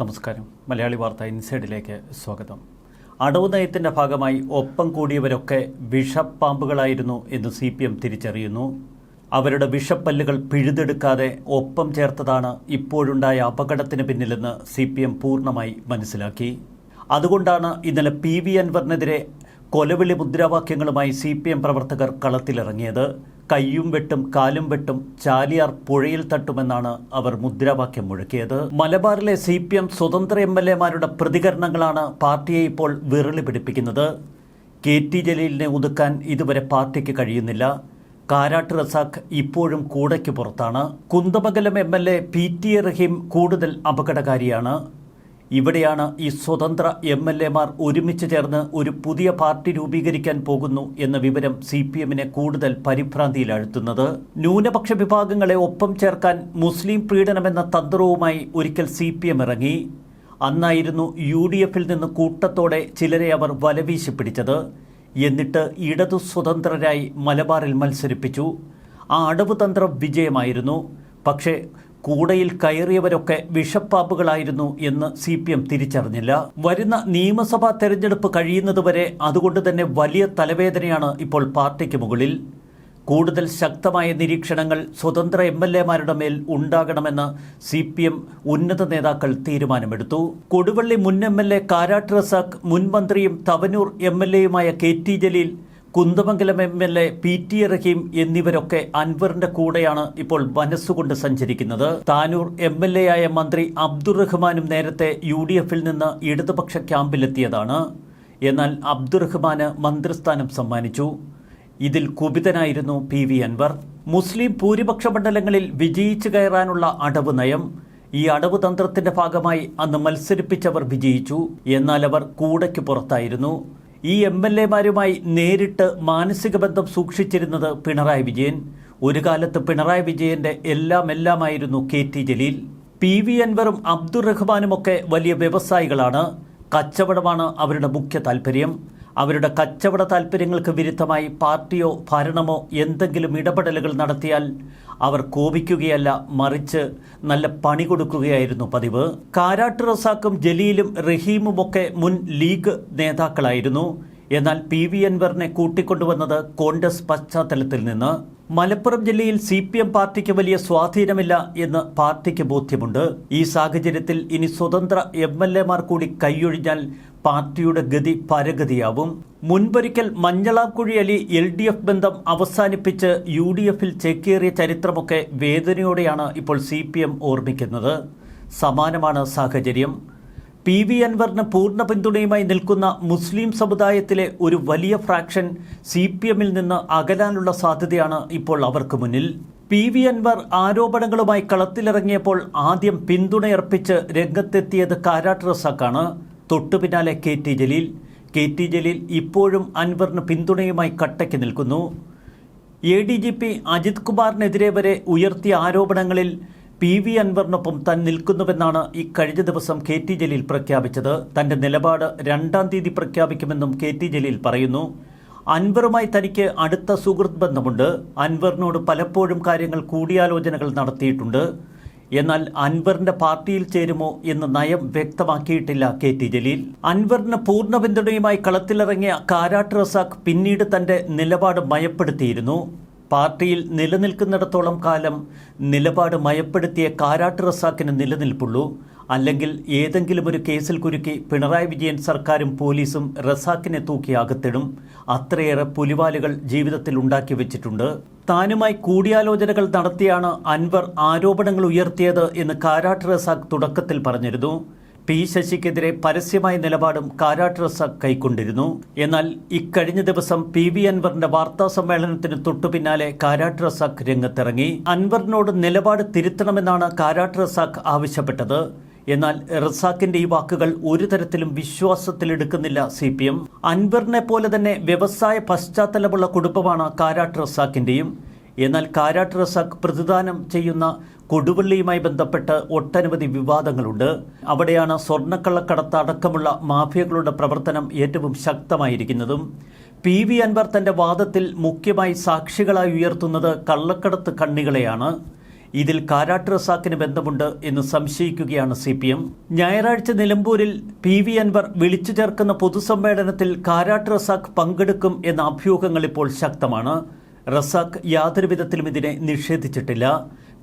നമസ്കാരം. മലയാളി വാർത്ത ഇൻസൈഡിലേക്ക് സ്വാഗതം. അടവ് നയത്തിന്റെ ഭാഗമായി ഒപ്പം കൂടിയവരൊക്കെ വിഷപ്പാമ്പുകളായിരുന്നു എന്ന് സി പി എം തിരിച്ചറിയുന്നു. അവരുടെ വിഷപ്പല്ലുകൾ പിഴുതെടുക്കാതെ ഒപ്പം ചേർത്തതാണ് ഇപ്പോഴുണ്ടായ അപകടത്തിന് പിന്നിലെന്ന് സി പി എം പൂർണമായി മനസ്സിലാക്കി. അതുകൊണ്ടാണ് ഇന്നലെ പി വി അൻവറിനെതിരെ കൊലവിളി മുദ്രാവാക്യങ്ങളുമായി സി പി എം പ്രവർത്തകർ കളത്തിലിറങ്ങിയത്. കയ്യും വെട്ടും കാലും വെട്ടും ചാലിയാർ പുഴയിൽ തട്ടുമെന്നാണ് അവർ മുദ്രാവാക്യം മുഴക്കിയത്. മലബാറിലെ സി പി എം സ്വതന്ത്ര എം എൽ എമാരുടെ പ്രതികരണങ്ങളാണ് പാർട്ടിയെ ഇപ്പോൾ വിരളി പിടിപ്പിക്കുന്നത്. കെ ടി ജലീലിനെ ഒതുക്കാൻ ഇതുവരെ പാർട്ടിക്ക് കഴിയുന്നില്ല. കാരാട്ട് റസാഖ് ഇപ്പോഴും കൂടയ്ക്ക് പുറത്താണ്. Kunnamangalam M L A P T A Rahim കൂടുതൽ അപകടകാരിയാണ്. ഇവിടെയാണ് ഈ സ്വതന്ത്ര എം എൽ എമാർ ഒരുമിച്ച് ചേർന്ന് ഒരു പുതിയ പാർട്ടി രൂപീകരിക്കാൻ പോകുന്നു എന്ന വിവരം സി പി എമ്മിനെ കൂടുതൽ പരിഭ്രാന്തിയിലാഴ്ത്തുന്നത് ന്യൂനപക്ഷ വിഭാഗങ്ങളെ ഒപ്പം ചേർക്കാൻ മുസ്ലിം പീഡനമെന്ന തന്ത്രവുമായി ഒരിക്കൽ സി പി എം ഇറങ്ങി. അന്നായിരുന്നു യു ഡി എഫിൽ നിന്ന് കൂട്ടത്തോടെ ചിലരെ അവർ വലവീശി പിടിച്ചത് എന്നിട്ട് ഇടതു സ്വതന്ത്രരായി മലബാറിൽ മത്സരിപ്പിച്ചു. ആ അടവ് തന്ത്രം വിജയമായിരുന്നു. പക്ഷേ കൂടയിൽ കയറിയവരൊക്കെ വിഷപ്പാമ്പുകളായിരുന്നു എന്ന് സി പി എം തിരിച്ചറിഞ്ഞില്ല. വരുന്ന നിയമസഭാ തെരഞ്ഞെടുപ്പ് കഴിയുന്നതുവരെ അതുകൊണ്ട് തന്നെ വലിയ തലവേദനയാണ് ഇപ്പോൾ പാർട്ടിക്ക് മുകളിൽ. കൂടുതൽ ശക്തമായ നിരീക്ഷണങ്ങൾ സ്വതന്ത്ര എം എൽ എമാരുടെ മേൽ ഉണ്ടാകണമെന്ന് സി പി എം ഉന്നത നേതാക്കൾ തീരുമാനമെടുത്തു. കൊടുവള്ളി മുൻ M L A Karat Razak മുൻ മന്ത്രിയും Thavanur M L എയുമായ K T Jaleel Kunnamangalam M L A P T Rahim എന്നിവരൊക്കെ അൻവറിന്റെ കൂടെയാണ് ഇപ്പോൾ മനസ്സുകൊണ്ട് സഞ്ചരിക്കുന്നത്. താനൂർ എം എൽ എ ആയ മന്ത്രി അബ്ദുറഹ്മാനും നേരത്തെ യു ഡി എഫിൽ നിന്ന് ഇടതുപക്ഷ ക്യാമ്പിലെത്തിയതാണ്. എന്നാൽ അബ്ദുറഹ്മാന് മന്ത്രിസ്ഥാനം സമ്മാനിച്ചു. ഇതിൽ കുപിതനായിരുന്നു പി വി അൻവർ. മുസ്ലിം ഭൂരിപക്ഷ മണ്ഡലങ്ങളിൽ വിജയിച്ചു കയറാനുള്ള അടവ് നയം. ഈ അടവ് തന്ത്രത്തിന്റെ ഭാഗമായി അന്ന് മത്സരിപ്പിച്ചവർ വിജയിച്ചു. എന്നാൽ അവർ കൂടയ്ക്ക് പുറത്തായിരുന്നു. ഈ എം എൽ എമാരുമായി നേരിട്ട് മാനസിക ബന്ധം സൂക്ഷിച്ചിരുന്നത് പിണറായി വിജയൻ. ഒരു കാലത്ത് പിണറായി വിജയന്റെ എല്ലാം എല്ലാമായിരുന്നു K T Jaleel. P V അൻവറും അബ്ദുറഹ്മാനുമൊക്കെ വലിയ വ്യവസായികളാണ്. കച്ചവടമാണ് അവരുടെ മുഖ്യ താല്പര്യം അവരുടെ കച്ചവട താല്പര്യങ്ങൾക്ക് വിരുദ്ധമായി പാർട്ടിയോ ഭരണമോ എന്തെങ്കിലും ഇടപെടലുകൾ നടത്തിയാൽ അവർ കോപിക്കുകയല്ല മറിച്ച് നല്ല പണി കൊടുക്കുകയായിരുന്നു പതിവ്. കാരാട്ട് റസാക്കും ജലീലും റഹീമുമൊക്കെ മുൻ ലീഗ് നേതാക്കളായിരുന്നു. എന്നാൽ പി വി അൻവറിനെ കൂട്ടിക്കൊണ്ടുവന്നത് കോൺഗ്രസ് പശ്ചാത്തലത്തിൽ നിന്ന്. മലപ്പുറം ജില്ലയിൽ സി പി എം പാർട്ടിക്ക് വലിയ സ്വാധീനമില്ല എന്ന് പാർട്ടിക്ക് ബോധ്യമുണ്ട്. ഈ സാഹചര്യത്തിൽ ഇനി സ്വതന്ത്ര എം എൽ എമാർ കൂടി കൈയൊഴിഞ്ഞാൽ പാർട്ടിയുടെ ഗതി പരഗതിയാവും. മുൻപൊരിക്കൽ Manjalamkuzhi Ali L D F ബന്ധം അവസാനിപ്പിച്ച് യു ഡി എഫിൽ ചേക്കേറിയ ചരിത്രമൊക്കെ വേദനയോടെയാണ് ഇപ്പോൾ സി പി എം ഓർമ്മിക്കുന്നത്. സമാനമാണ് സാഹചര്യം. പി വി അൻവറിന് പൂർണ പിന്തുണയുമായി നിൽക്കുന്ന മുസ്ലിം സമുദായത്തിലെ ഒരു വലിയ ഫ്രാക്ഷൻ സി പി എമ്മിൽ നിന്ന് അകലാനുള്ള സാധ്യതയാണ് ഇപ്പോൾ അവർക്ക് മുന്നിൽ. പി വി അൻവർ ആരോപണങ്ങളുമായി കളത്തിലിറങ്ങിയപ്പോൾ ആദ്യം പിന്തുണയർപ്പിച്ച് രംഗത്തെത്തിയത് കാരാട്ട് റസാക്കാണ്. തൊട്ടു പിന്നാലെ K T Jaleel. K T Jaleel ഇപ്പോഴും അൻവറിന് പിന്തുണയുമായി കട്ടയ്ക്ക് നിൽക്കുന്നു. A D G P Ajith കുമാറിനെതിരെ വരെ ഉയർത്തിയ ആരോപണങ്ങളിൽ പി വി അൻവറിനൊപ്പം താൻ നിൽക്കുന്നുവെന്നാണ് ഈ കഴിഞ്ഞ ദിവസം കെ ടി ജലീൽ പ്രഖ്യാപിച്ചത്. തന്റെ നിലപാട് രണ്ടാം തീയതി പ്രഖ്യാപിക്കുമെന്നും കെ ടി ജലീൽ പറയുന്നു. അൻവറുമായി തനിക്ക് അടുത്ത സുഹൃത്ത് ബന്ധമുണ്ട്. അൻവറിനോട് പലപ്പോഴും കാര്യങ്ങൾ കൂടിയാലോചനകൾ നടത്തിയിട്ടുണ്ട്. എന്നാൽ അൻവറിന്റെ പാർട്ടിയിൽ ചേരുമോ എന്ന് നയം വ്യക്തമാക്കിയിട്ടില്ല കെ ടി ജലീൽ. അൻവറിന് പൂർണ പിന്തുണയുമായി കളത്തിലിറങ്ങിയ കാരാട്ട് റസാഖ് പിന്നീട് തന്റെ നിലപാട് മയപ്പെടുത്തിയിരുന്നു. പാർട്ടിയിൽ നിലനിൽക്കുന്നിടത്തോളം കാലം നിലപാട് മയപ്പെടുത്തിയ കാരാട്ട് റസാക്കിന് നിലനിൽപ്പുള്ളൂ. അല്ലെങ്കിൽ ഏതെങ്കിലും ഒരു കേസിൽ കുരുക്കി പിണറായി വിജയൻ സർക്കാരും പോലീസും റസാക്കിനെ തൂക്കി അകത്തിടും. അത്രയേറെ പുലിവാലുകൾ ജീവിതത്തിൽ ഉണ്ടാക്കി വെച്ചിട്ടുണ്ട്. താനുമായി കൂടിയാലോചനകൾ നടത്തിയാണ് അൻവർ ആരോപണങ്ങൾ ഉയർത്തിയത് എന്ന് കാരാട്ട് റസാഖ് തുടക്കത്തിൽ പറഞ്ഞിരുന്നു. പി ശശിക്കെതിരെ പരസ്യമായ നിലപാടും കാരാട്ട് റസാഖ് കൈക്കൊണ്ടിരുന്നു. എന്നാൽ ഇക്കഴിഞ്ഞ ദിവസം പി വി അൻവറിന്റെ വാർത്താ സമ്മേളനത്തിന് തൊട്ടു പിന്നാലെ കാരാട്ട് റസാഖ് രംഗത്തിറങ്ങി. അൻവറിനോട് നിലപാട് തിരുത്തണമെന്നാണ് കാരാട്ട് റസാഖ് ആവശ്യപ്പെട്ടത്. എന്നാൽ റസാഖിന്റെ ഈ വാക്കുകൾ ഒരു തരത്തിലും വിശ്വാസത്തിലെടുക്കുന്നില്ല സി പി എം. അൻവറിനെ പോലെ തന്നെ വ്യവസായ പശ്ചാത്തലമുള്ള കുടുംബമാണ് കാരാട്ട് റസാഖിന്റെയും. എന്നാൽ കാരാട്ട് റസാഖ് പ്രതിദാനം ചെയ്യുന്ന കൊടുവള്ളിയുമായി ബന്ധപ്പെട്ട് ഒട്ടനവധി വിവാദങ്ങളുണ്ട്. അവിടെയാണ് സ്വർണക്കള്ളക്കടത്ത് അടക്കമുള്ള മാഫിയകളുടെ പ്രവർത്തനം ഏറ്റവും ശക്തമായിരിക്കുന്നതും. പി വി അൻവർ തന്റെ വാദത്തിൽ മുഖ്യമായി സാക്ഷികളായി ഉയർത്തുന്നത് കള്ളക്കടത്ത് കണ്ണികളെയാണ്. ഇതിൽ കാരാട്ട് റസാക്കിന് ബന്ധമുണ്ട് എന്ന് സംശയിക്കുകയാണ് സി പി എം ഞായറാഴ്ച നിലമ്പൂരിൽ പി വി അൻവർ വിളിച്ചു ചേർക്കുന്ന പൊതുസമ്മേളനത്തിൽ കാരാട്ട് റസാഖ് പങ്കെടുക്കും എന്ന അഭ്യൂഹങ്ങൾ ഇപ്പോൾ ശക്തമാണ്. റസാഖ് യാതൊരു വിധത്തിലും ഇതിനെ നിഷേധിച്ചിട്ടില്ല.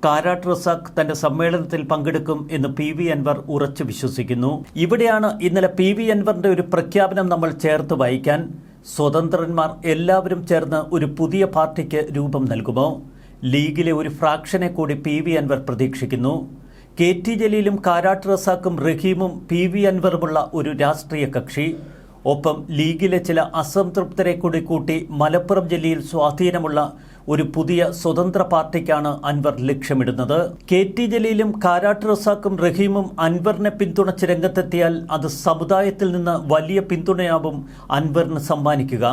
കാരാട്ട് റസാഖ് തന്റെ സമ്മേളനത്തിൽ പങ്കെടുക്കും എന്ന് പി വി അൻവർ ഉറച്ചു വിശ്വസിക്കുന്നു. ഇവിടെയാണ് ഇന്നലെ പി വി അൻവറിന്റെ ഒരു പ്രഖ്യാപനം നമ്മൾ ചേർത്ത് വായിക്കാൻ. സ്വതന്ത്രന്മാർ എല്ലാവരും ചേർന്ന് ഒരു പുതിയ പാർട്ടിക്ക് രൂപം നൽകുമോ? ലീഗിലെ ഒരു ഫ്രാക്ഷനെ കൂടി പി വി അൻവർ പ്രതീക്ഷിക്കുന്നു. കെ ടി ജലീലും കാരാട്ട് റസാക്കും റഹീമും പി വി അൻവറുമുള്ള ഒരു രാഷ്ട്രീയ കക്ഷി. ഒപ്പം ലീഗിലെ ചില അസംതൃപ്തരെ കൂടി കൂട്ടി മലപ്പുറം ജില്ലയിൽ സ്വാധീനമുള്ള ഒരു പുതിയ സ്വതന്ത്ര പാർട്ടിക്കാണ് അൻവർ ലക്ഷ്യമിടുന്നത്. കെ ടി ജലീലും കാരാട്ട് റസാക്കും റഹീമും അൻവറിനെ പിന്തുണച്ച് രംഗത്തെത്തിയാൽ അത് സമുദായത്തിൽ നിന്ന് വലിയ പിന്തുണയാവും അൻവറിന് സമ്മാനിക്കുക.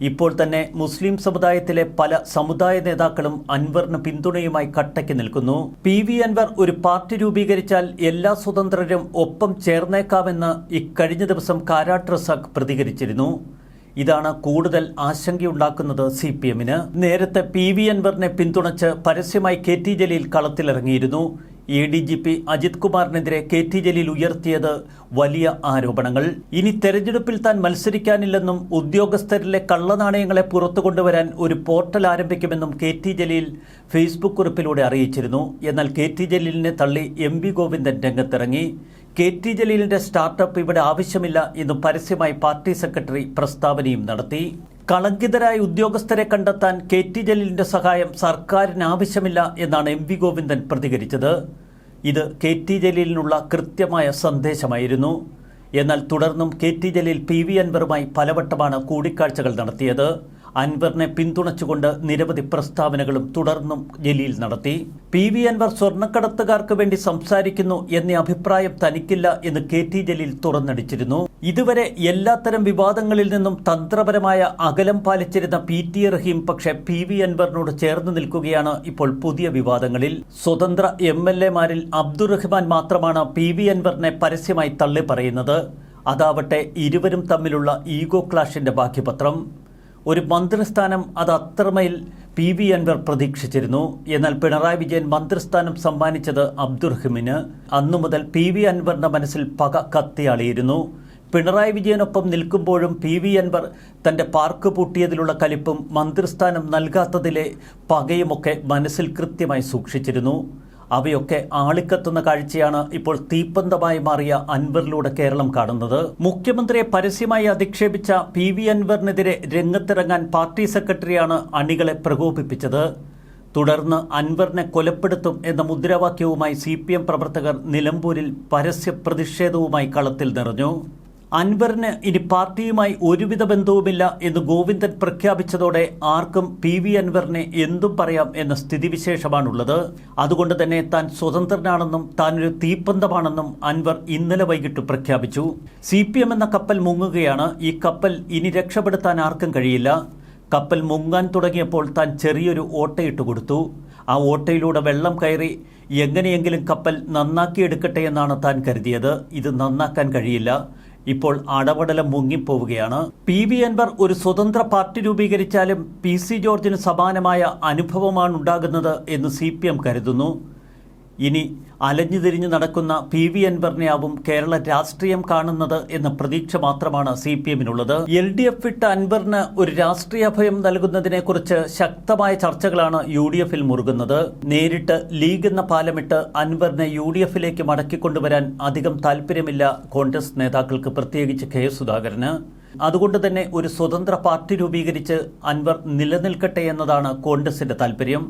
ഇപ്പോൾ തന്നെ മുസ്ലിം സമുദായത്തിലെ പല സമുദായ നേതാക്കളും അൻവറിന് പിന്തുണയുമായി കട്ടയ്ക്ക് നിൽക്കുന്നു. പി വി അൻവർ ഒരു പാർട്ടി രൂപീകരിച്ചാൽ എല്ലാ സ്വതന്ത്രരും ഒപ്പം ചേർന്നേക്കാമെന്ന് ഇക്കഴിഞ്ഞ ദിവസം കാരാട്ട് റസാഖ് പ്രതികരിച്ചിരുന്നു. ഇതാണ് കൂടുതൽ ആശങ്കയുണ്ടാക്കുന്നത് സി പി എമ്മിന്. നേരത്തെ പി വി അൻവറിനെ പിന്തുണച്ച് പരസ്യമായി K T Jaleel കളത്തിലിറങ്ങിയിരുന്നു. A D G P Ajith കുമാറിനെതിരെ K T Jaleel ഉയർത്തിയത് വലിയ ആരോപണങ്ങൾ. ഇനി തെരഞ്ഞെടുപ്പിൽ താൻ മത്സരിക്കാനില്ലെന്നും ഉദ്യോഗസ്ഥരിലെ കള്ളനാണയങ്ങളെ പുറത്തു കൊണ്ടുവരാൻ ഒരു പോർട്ടൽ ആരംഭിക്കുമെന്നും കെ ടി ജലീൽ ഫേസ്ബുക്ക് കുറിപ്പിലൂടെ അറിയിച്ചിരുന്നു. എന്നാൽ കെ ടി ജലീലിനെ തള്ളി എം വി ഗോവിന്ദൻ രംഗത്തിറങ്ങി. കെ ടി ജലീലിന്റെ സ്റ്റാർട്ടപ്പ് ഇവിടെ ആവശ്യമില്ല എന്ന് പരസ്യമായി പാർട്ടി സെക്രട്ടറി പ്രസ്താവനയും നടത്തി. കളങ്കിതരായ ഉദ്യോഗസ്ഥരെ കണ്ടെത്താൻ കെ ടി ജലീലിന്റെ സഹായം സർക്കാരിന് ആവശ്യമില്ല എന്നാണ് എം വി ഗോവിന്ദൻ പ്രതികരിച്ചത്. ഇത് കെ ടി ജലീലിനുള്ള കൃത്യമായ സന്ദേശമായിരുന്നു. എന്നാൽ തുടർന്നും K T Jaleel P V അൻവറുമായി പലവട്ടമാണ് കൂടിക്കാഴ്ചകൾ നടത്തിയത്. അൻവറിനെ പിന്തുണച്ചുകൊണ്ട് നിരവധി പ്രസ്താവനകളും തുടർന്നും ജലീൽ നടത്തി. പി വി അൻവർ സ്വർണക്കടത്തുകാർക്ക് വേണ്ടി സംസാരിക്കുന്നു എന്ന അഭിപ്രായം തനിക്കില്ല എന്ന് കെ ടി ജലീൽ തുറന്നടിച്ചിരുന്നു. ഇതുവരെ എല്ലാത്തരം വിവാദങ്ങളിൽ നിന്നും തന്ത്രപരമായ അകലം പാലിച്ചിരുന്ന പി ടി റഹീം പക്ഷെ പി വി അൻവറിനോട് ചേർന്ന് നിൽക്കുകയാണ് ഇപ്പോൾ പുതിയ വിവാദങ്ങളിൽ. സ്വതന്ത്ര എം എൽ എമാരിൽ അബ്ദുറഹ്മാൻ മാത്രമാണ് പി വി അൻവറിനെ പരസ്യമായി തള്ളി പറയുന്നത് അതാവട്ടെ ഇരുവരും തമ്മിലുള്ള ഈഗോ ക്ലാഷിന്റെ ബാക്കിപത്രം ഒരു മന്ത്രിസ്ഥാനം അത് അത്രമേൽ പി വി അൻവർ പ്രതീക്ഷിച്ചിരുന്നു. എന്നാൽ പിണറായി വിജയൻ മന്ത്രിസ്ഥാനം സമ്മാനിച്ചത് അബ്ദുറഹിമിന് അന്നു മുതൽ പി വി അൻവറിന്റെ മനസ്സിൽ പക കത്തിയാളിയിരുന്നു പിണറായി വിജയനൊപ്പം നിൽക്കുമ്പോഴും പി വി അൻവർ തന്റെ പാർക്ക് പൂട്ടിയതിലുള്ള കലിപ്പും മന്ത്രിസ്ഥാനം നൽകാത്തതിലെ പകയുമൊക്കെ മനസ്സിൽ കൃത്യമായി സൂക്ഷിച്ചിരുന്നു. അവയൊക്കെ ആളിക്കത്തുന്ന കാഴ്ചയാണ് ഇപ്പോൾ തീപ്പന്തമായി മാറിയ അൻവറിലൂടെ കേരളം കാണുന്നത്. മുഖ്യമന്ത്രിയെ പരസ്യമായി അധിക്ഷേപിച്ച പി വി അൻവറിനെതിരെ രംഗത്തിറങ്ങാൻ പാർട്ടി സെക്രട്ടറിയാണ് അണികളെ പ്രകോപിപ്പിച്ചത്. തുടർന്ന് അൻവറിനെ കൊലപ്പെടുത്തും എന്ന മുദ്രാവാക്യവുമായി സി പി എം പ്രവർത്തകർ നിലമ്പൂരിൽ പരസ്യ പ്രതിഷേധവുമായി കളത്തിൽ നിറഞ്ഞു. അൻവറിന് ഇനി പാർട്ടിയുമായി ഒരുവിധ ബന്ധവുമില്ല എന്ന് ഗോവിന്ദൻ പ്രഖ്യാപിച്ചതോടെ ആർക്കും പി വി അൻവറിനെ എന്തും പറയാം എന്ന സ്ഥിതിവിശേഷമാണുള്ളത്. അതുകൊണ്ട് തന്നെ താൻ സ്വതന്ത്രനാണെന്നും താനൊരു തീപ്പന്തമാണെന്നും അൻവർ ഇന്നലെ വൈകിട്ട് പ്രഖ്യാപിച്ചു. സി എന്ന കപ്പൽ മുങ്ങുകയാണ്. ഈ കപ്പൽ ഇനി രക്ഷപ്പെടുത്താൻ ആർക്കും കഴിയില്ല. കപ്പൽ മുങ്ങാൻ തുടങ്ങിയപ്പോൾ താൻ ചെറിയൊരു ഓട്ടയിട്ട് കൊടുത്തു. ആ ഓട്ടയിലൂടെ വെള്ളം കയറി എങ്ങനെയെങ്കിലും കപ്പൽ നന്നാക്കിയെടുക്കട്ടെ എന്നാണ് താൻ കരുതിയത്. ഇത് നന്നാക്കാൻ കഴിയില്ല. ഇപ്പോൾ അടപടലം മുങ്ങിപ്പോവുകയാണ്. പി വി അൻവർ ഒരു സ്വതന്ത്ര പാർട്ടി രൂപീകരിച്ചാലും പി സി ജോർജിന് സമാനമായ അനുഭവമാണ് ഉണ്ടാകുന്നത് എന്ന് സി കരുതുന്നു. ഇനി അലഞ്ഞു തിരിഞ്ഞു നടക്കുന്ന പി വി അൻവറിനെയാവും കേരള രാഷ്ട്രീയം കാണുന്നത് എന്ന പ്രതീക്ഷ മാത്രമാണ് സി പി എമ്മിനുള്ളത്. എൽ ഡി എഫ് വിട്ട അൻവറിന് ഒരു രാഷ്ട്രീയ ഭയം നൽകുന്നതിനെക്കുറിച്ച് ശക്തമായ ചർച്ചകളാണ് യു ഡി എഫിൽ മുറുകുന്നത്. നേരിട്ട് ലീഗ് എന്ന പാലമിട്ട് അൻവറിനെ യു ഡി എഫിലേക്ക് മടക്കിക്കൊണ്ടുവരാൻ അധികം താല്പര്യമില്ല കോൺഗ്രസ് നേതാക്കൾക്ക് പ്രത്യേകിച്ച് കെ സുധാകരന്. അതുകൊണ്ട് തന്നെ ഒരു സ്വതന്ത്ര പാർട്ടി രൂപീകരിച്ച് അൻവർ നിലനിൽക്കട്ടെ എന്നതാണ് കോൺഗ്രസിന്റെ താല്പര്യം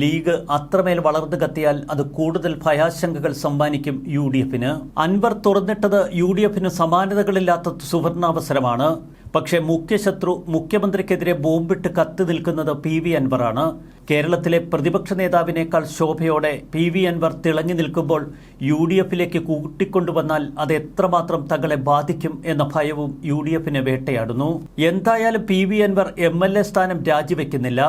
ലീഗ് അത്രമേൽ വളർന്നു കത്തിയാൽ അത് കൂടുതൽ ഭയാശങ്കകൾ സമ്മാനിക്കും യു ഡി എഫിന് അൻവർ തുറന്നിട്ടത് യു ഡി എഫിന് സമാനതകളില്ലാത്ത സുവർണാവസരമാണ്. പക്ഷേ മുഖ്യശത്രു മുഖ്യമന്ത്രിക്കെതിരെ ബോംബിട്ട് കത്തി നിൽക്കുന്നത് പി വി അൻവറാണ്. കേരളത്തിലെ പ്രതിപക്ഷ നേതാവിനേക്കാൾ ശോഭയോടെ പി വി അൻവർ തിളങ്ങി നിൽക്കുമ്പോൾ യു ഡി എഫിലേക്ക് കൂട്ടിക്കൊണ്ടുവന്നാൽ അത് എത്രമാത്രം തങ്ങളെ ബാധിക്കും എന്ന ഭയവും യു ഡി എഫിനെ വേട്ടയാടുന്നു. എന്തായാലും P V Anvar M L A സ്ഥാനം രാജിവെക്കുന്നില്ല.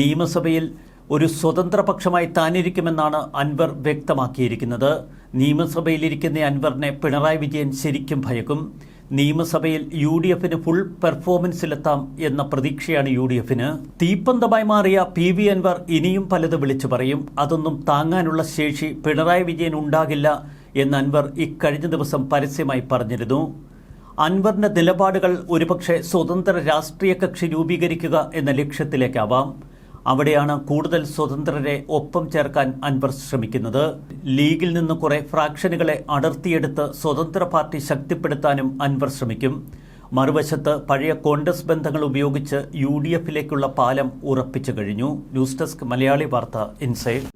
നിയമസഭയിൽ ഒരു സ്വതന്ത്ര പക്ഷമായി താനിരിക്കുമെന്നാണ് അൻവർ വ്യക്തമാക്കിയിരിക്കുന്നത്. നിയമസഭയിലിരിക്കുന്ന അൻവറിനെ പിണറായി വിജയൻ ശരിക്കും ഭയക്കും. നിയമസഭയിൽ യു ഡി എഫിന് ഫുൾ പെർഫോമൻസിലെത്താം എന്ന പ്രതീക്ഷയാണ് യു ഡി എഫിന് തീപ്പന്തമായി മാറിയ പി വി അൻവർ ഇനിയും പലത് വിളിച്ചു പറയും. അതൊന്നും താങ്ങാനുള്ള ശേഷി പിണറായി വിജയൻ ഉണ്ടാകില്ല എന്ന് അൻവർ ഇക്കഴിഞ്ഞ ദിവസം പരസ്യമായി പറഞ്ഞിരുന്നു. അൻവറിന്റെ നിലപാടുകൾ ഒരുപക്ഷെ സ്വതന്ത്ര രാഷ്ട്രീയ കക്ഷി രൂപീകരിക്കുക എന്ന ലക്ഷ്യത്തിലേക്കാവാം. അവിടെയാണ് കൂടുതൽ സ്വതന്ത്രരെ ഒപ്പം ചേർക്കാൻ അൻവർ ശ്രമിക്കുന്നത്. ലീഗിൽ നിന്ന് കുറെ ഫ്രാക്ഷനുകളെ അടർത്തിയെടുത്ത് സ്വതന്ത്ര പാർട്ടി ശക്തിപ്പെടുത്താനും അൻവർ ശ്രമിക്കും. മറുവശത്ത് പഴയ കോൺഗ്രസ് ബന്ധങ്ങൾ ഉപയോഗിച്ച് യു ഡി എഫിലേക്കുള്ള പാലം ഉറപ്പിച്ചു കഴിഞ്ഞു. ന്യൂസ് ഡെസ്ക് മലയാളി വാർത്ത ഇൻസൈഡ്.